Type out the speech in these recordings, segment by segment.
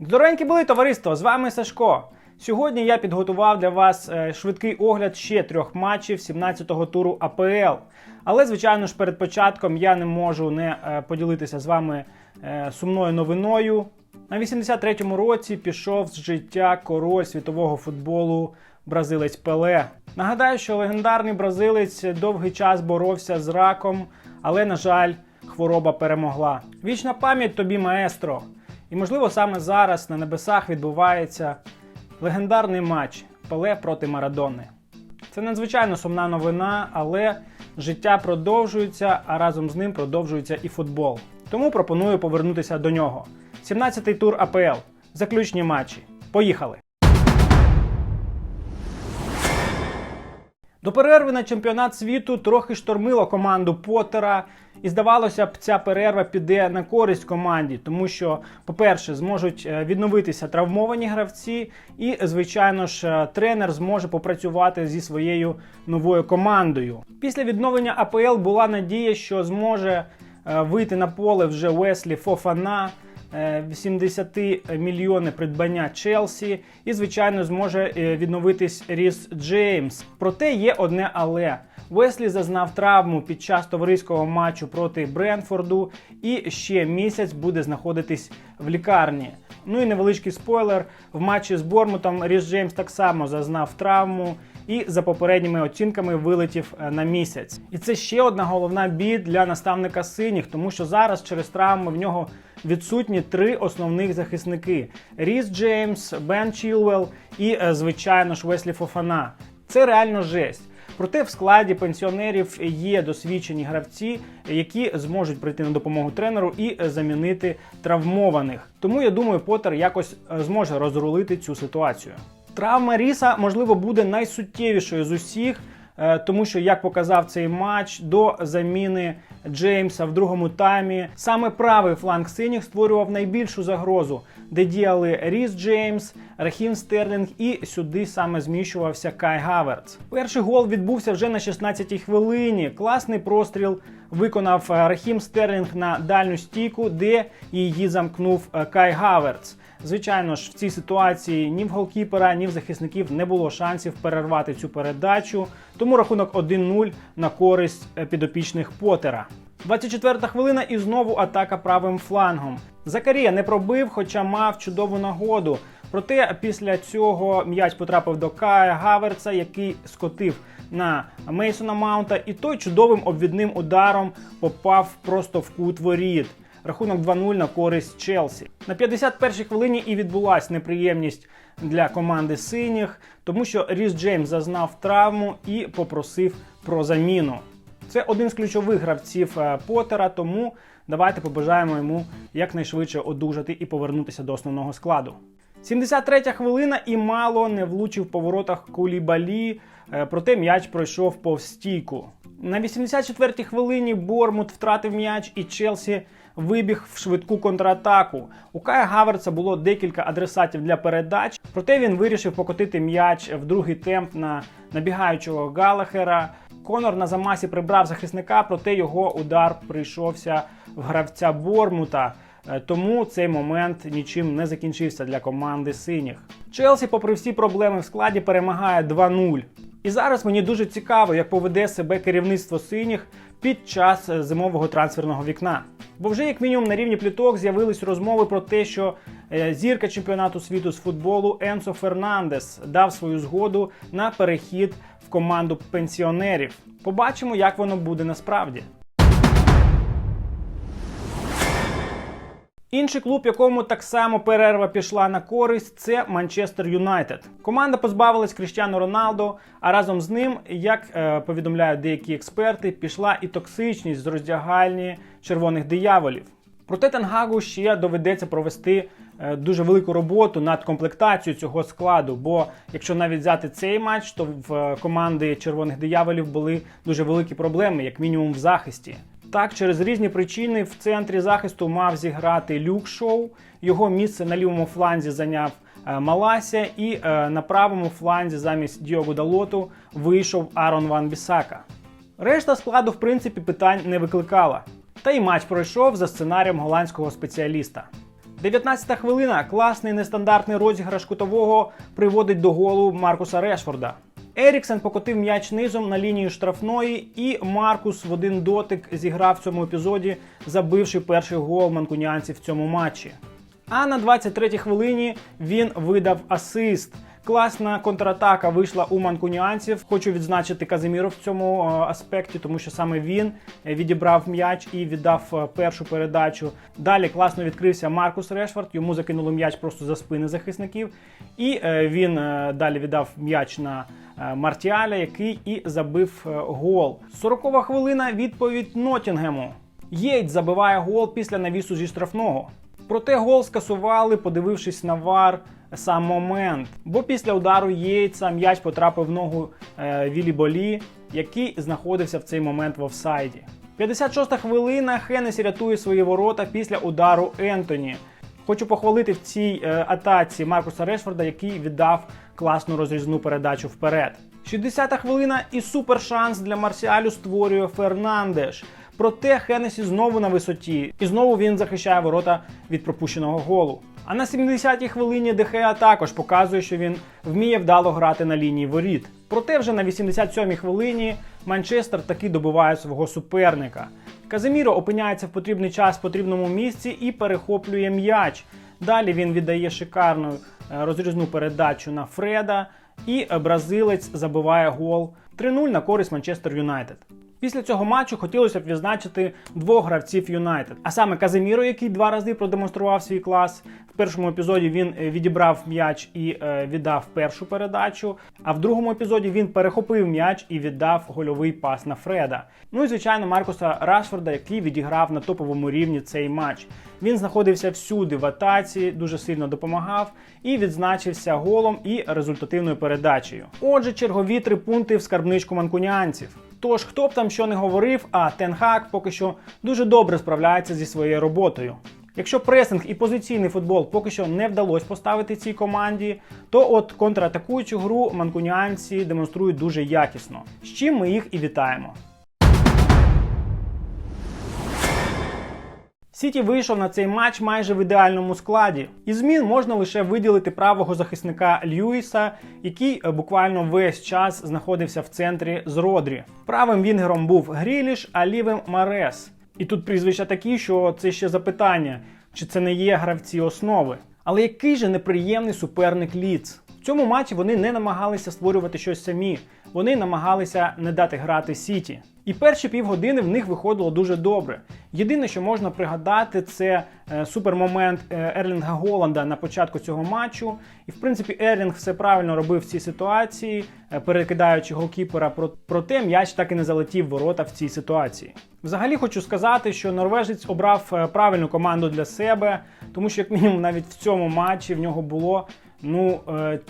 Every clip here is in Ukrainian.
Здоровенькі були товариство! З вами Сашко. Сьогодні я підготував для вас е, швидкий огляд ще трьох матчів 17-го туру АПЛ. Але, звичайно ж, перед початком я не можу не е, поділитися з вами е, сумною новиною. На 83-му році пішов з життя король світового футболу бразилець Пеле. Нагадаю, що легендарний бразилець довгий час боровся з раком, але, на жаль, хвороба перемогла. Вічна пам'ять тобі, маестро! І можливо саме зараз на небесах відбувається легендарний матч Пеле проти Марадони. Це надзвичайно сумна новина, але життя продовжується, а разом з ним продовжується і футбол. Тому пропоную повернутися до нього. 17-й тур АПЛ. Заключні матчі. Поїхали! До перерви на чемпіонат світу трохи штормило команду Поттера, і здавалося б, ця перерва піде на користь команді, тому що, по-перше, зможуть е, відновитися травмовані гравці, і, звичайно ж, е, тренер зможе попрацювати зі своєю новою командою. Після відновлення АПЛ була надія, що зможе е, вийти на поле вже Уеслі Фофана. Е, 80 мільйони придбання Челсі, і, звичайно, зможе е, відновитись Ріс Джеймс. Проте є одне але. Веслі зазнав травму під час товариського матчу проти Бренфорду і ще місяць буде знаходитись в лікарні. Ну і невеличкий спойлер: в матчі з Бормутом Ріс Джеймс так само зазнав травму і за попередніми оцінками вилетів е, на місяць. І це ще одна головна біль для наставника синіх, тому що зараз через травми в нього відсутні три основних захисники: Ріс Джеймс, Бен Чілвелл і, е, звичайно ж, Веслі Фофана. Це реально жесть. Проте в складі пенсіонерів є досвідчені гравці, які зможуть прийти на допомогу тренеру і е, замінити травмованих. Тому я думаю, Поттер якось е, зможе розрулити цю ситуацію. Травма Ріса, можливо, буде найсуттєвішою з усіх, тому що, як показав цей матч, до заміни Джеймса в другому таймі саме правий фланг синіх створював найбільшу загрозу, де діяли Ріс Джеймс, Рахім Стерлінг і сюди саме зміщувався Кай Гаверц. Перший гол відбувся вже на 16-й хвилині. Класний простріл виконав е, Рахім Стерлінг на дальню стійку, де її замкнув е, Кай Гаверц. Звичайно ж, в цій ситуації ні в голкіпера, ні в захисників не було шансів перервати цю передачу. Тому рахунок 1-0 на користь е, підопічних Потера. 24-та хвилина і знову атака правим флангом. Закарія не пробив, хоча мав чудову нагоду. Проте після цього м'яч потрапив до Кая Гаверца, який скотив на Мейсона Маунта, і той чудовим обвідним ударом попав просто в кут воріт. Рахунок 2-0 на користь Челсі. На 51-й хвилині і відбулась неприємність для команди синіх, тому що Ріс Джеймс зазнав травму і попросив про заміну. Це один з ключових гравців е, Поттера, тому давайте побажаємо йому якнайшвидше одужати і повернутися до основного складу. 73 хвилина і мало не влучив по воротах Кулібалі, е, проте м'яч пройшов повз стійку. На 84-й хвилині Бормут втратив м'яч і Челсі вибіг в швидку контратаку. У Кая Гаверца було декілька адресатів для передач, проте він вирішив покотити м'яч в другий темп на набігаючого Галахера. Конор на замасі прибрав захисника, проте його удар прийшовся в гравця Бормута. Е, Тому цей момент нічим не закінчився для команди синіх. Челсі, попри всі проблеми в складі, перемагає 2-0. І зараз мені дуже цікаво, як поведе себе керівництво синіх під час е, зимового трансферного вікна. Бо вже як мінімум на рівні пліток з'явились розмови про те, що е, зірка чемпіонату світу з футболу Енсо Фернандес дав свою згоду на перехід в команду пенсіонерів. Побачимо, як воно буде насправді. Інший клуб, якому так само перерва пішла на користь, це Манчестер Юнайтед. Команда позбавилась Кріштіану Роналдо, а разом з ним, як е, повідомляють деякі експерти, пішла і токсичність з роздягальні червоних дияволів. Проте Тенгагу ще доведеться провести е, дуже велику роботу над комплектацією цього складу. Бо якщо навіть взяти цей матч, то в е, команди червоних дияволів були дуже великі проблеми, як мінімум в захисті. Так, через різні причини в центрі захисту мав зіграти Люк Шоу. Його місце на лівому фланзі зайняв е, Малася, і е, на правому фланзі замість Діого Далоту вийшов Арон Ван Бісака. Решта складу, в принципі, питань не викликала. Та й матч пройшов за сценарієм голландського спеціаліста. 19-та хвилина. Класний нестандартний розіграш кутового приводить до голу Маркуса Решфорда. Еріксен покотив м'яч низом на лінію штрафної, і Маркус в один дотик зіграв в цьому епізоді, забивши перший гол манкуніанців в цьому матчі. А на 23-й хвилині він видав асист. Класна контратака вийшла у манкуніанців. Хочу відзначити Казиміро в цьому е, аспекті, тому що саме він відібрав м'яч і віддав е, першу передачу. Далі класно відкрився Маркус Решфорд. Йому закинули м'яч просто за спини захисників. І е, він далі віддав м'яч на Мартіаля, який і забив е, гол. 40 хвилина. Відповідь Нотінгему. Єйт забиває гол після навісу зі штрафного. Проте гол скасували, подивившись на вар сам момент. Бо після удару Єйца м'яч потрапив в ногу е, Вілі Болі, який знаходився в цей момент в офсайді. 56-та хвилина Хеннесі рятує свої ворота після удару Ентоні. Хочу похвалити в цій е, атаці Маркуса Решфорда, який віддав класну розрізну передачу вперед. 60-та хвилина і супер шанс для Марсіалю створює Фернандеш. Проте Хеннесі знову на висоті, і знову він захищає ворота від пропущеного голу. А на 70-й хвилині Дехеа також показує, що він вміє вдало грати на лінії воріт. Проте вже на 87-й хвилині Манчестер таки добиває свого суперника. Казиміро опиняється в потрібний час в потрібному місці і перехоплює м'яч. Далі він віддає шикарну розрізну передачу на Фреда, і е, бразилець забиває гол 3-0 на користь Манчестер Юнайтед. Після цього матчу хотілося б відзначити двох гравців Юнайтед, а саме Казиміро, який два рази продемонстрував свій клас. В першому епізоді він е, відібрав м'яч і е, віддав першу передачу. А в другому епізоді він перехопив м'яч і віддав гольовий пас на Фреда. Ну і звичайно, Маркуса Рашфорда, який відіграв на топовому рівні цей матч. Він знаходився всюди в атаці, дуже сильно допомагав і відзначився голом і результативною передачею. Отже, чергові три пункти в скарбничку манкуніанців. Тож, хто б там що не говорив, а Тенхак поки що дуже добре справляється зі своєю роботою. Якщо пресинг і позиційний футбол поки що не вдалося поставити цій команді, то от контратакуючу гру манкуніанці демонструють дуже якісно, з чим ми їх і вітаємо. Сіті вийшов на цей матч майже в ідеальному складі. Із змін можна лише виділити правого захисника Льюіса, який е, буквально весь час знаходився в центрі з Родрі. Правим вінгером був Гріліш, а лівим Марес. І тут прізвища такі, що це ще запитання, чи це не є гравці основи. Але який же неприємний суперник Ліц. Цьому матчі вони не намагалися створювати щось самі, вони намагалися не дати грати Сіті. І перші півгодини в них виходило дуже добре. Єдине, що можна пригадати, це е, супермомент е, Ерлінга Голланда на початку цього матчу. І в принципі Ерлінг все правильно робив в цій ситуації, е, перекидаючи голкіпера. Проте м'яч так і не залетів в ворота в цій ситуації. Взагалі хочу сказати, що норвежець обрав правильну команду для себе, тому що як мінімум навіть в цьому матчі в нього було ну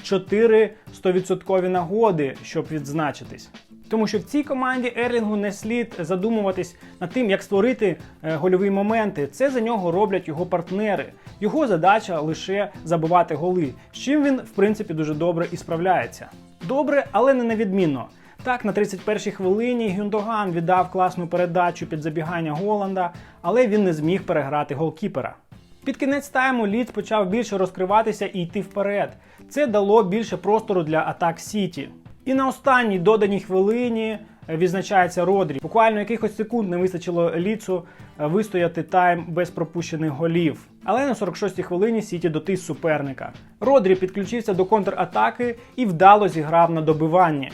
4 100% нагоди, щоб відзначитись. Тому що в цій команді Ерлінгу не слід задумуватись над тим, як створити е, гольові моменти. Це за нього роблять його партнери. Його задача лише забивати голи, з чим він, в принципі, дуже добре і справляється. Добре, але не невідмінно. Так, на 31-й хвилині Гюндоган віддав класну передачу під забігання Голланда, але він не зміг переграти голкіпера. Під кінець тайму Ліц почав більше розкриватися і йти вперед. Це дало більше простору для атак Сіті. І на останній доданій хвилині е, відзначається Родрі. Буквально якихось секунд не вистачило ліцу е, вистояти тайм без пропущених голів. Але на 46-й хвилині Сіті дотис суперника. Родрі підключився до контратаки і вдало зіграв на добиванні.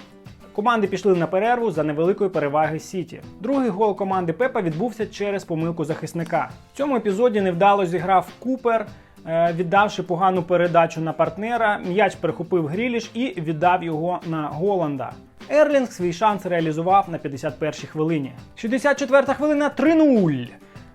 Команди пішли на перерву за невеликої переваги Сіті. Другий гол команди Пепа відбувся через помилку захисника. В цьому епізоді невдало зіграв Купер, е, віддавши погану передачу на партнера. М'яч перехопив Гріліш і віддав його на Голланда. Ерлінг свій шанс реалізував на 51-й хвилині. 64-та хвилина 3-0.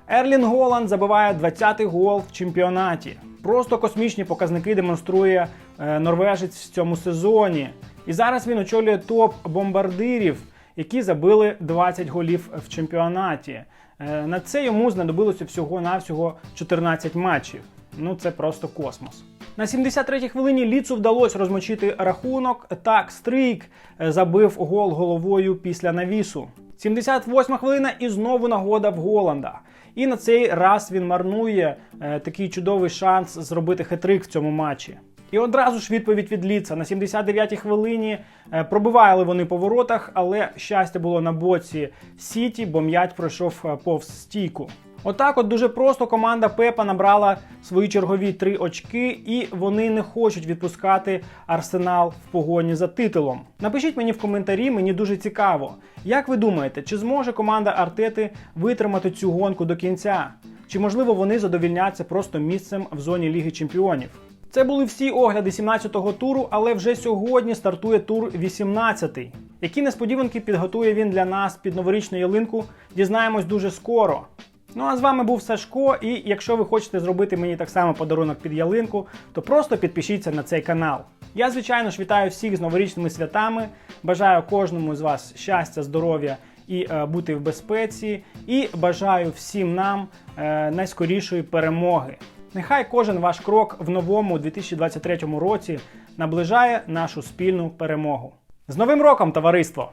Ерлін Голланд забиває 20-й гол в чемпіонаті. Просто космічні показники демонструє е, норвежець в цьому сезоні. І зараз він очолює топ бомбардирів, які забили 20 голів в чемпіонаті. Е, На це йому знадобилося всього-навсього 14 матчів. Ну це просто космос. На 73-й хвилині Ліцу вдалося розмочити рахунок. Так, Стрійк е, забив гол головою після навісу. 78 хвилина і знову нагода в Голланда. І на цей раз він марнує е, такий чудовий шанс зробити хитрик в цьому матчі. І одразу ж відповідь від Ліца на 79-й хвилині е, пробивали вони по воротах, але щастя було на боці Сіті, бо м'яч пройшов е, повз стійку. Отак, от дуже просто команда Пепа набрала свої чергові три очки, і вони не хочуть відпускати Арсенал в погоні за титулом. Напишіть мені в коментарі, мені дуже цікаво. Як ви думаєте, чи зможе команда Артети витримати цю гонку до кінця? Чи можливо вони задовільняться просто місцем в зоні Ліги Чемпіонів? Це були всі огляди 17-го туру, але вже сьогодні стартує тур 18-й. Які несподіванки підготує він для нас під новорічну ялинку, дізнаємось дуже скоро. Ну а з вами був Сашко, і якщо ви хочете зробити мені так само подарунок під ялинку, то просто підпишіться на цей канал. Я, звичайно ж, вітаю всіх з новорічними святами. Бажаю кожному з вас щастя, здоров'я і е, бути в безпеці. І бажаю всім нам е, найскорішої перемоги. Нехай кожен ваш крок в новому 2023 році наближає нашу спільну перемогу. З Новим роком, товариство!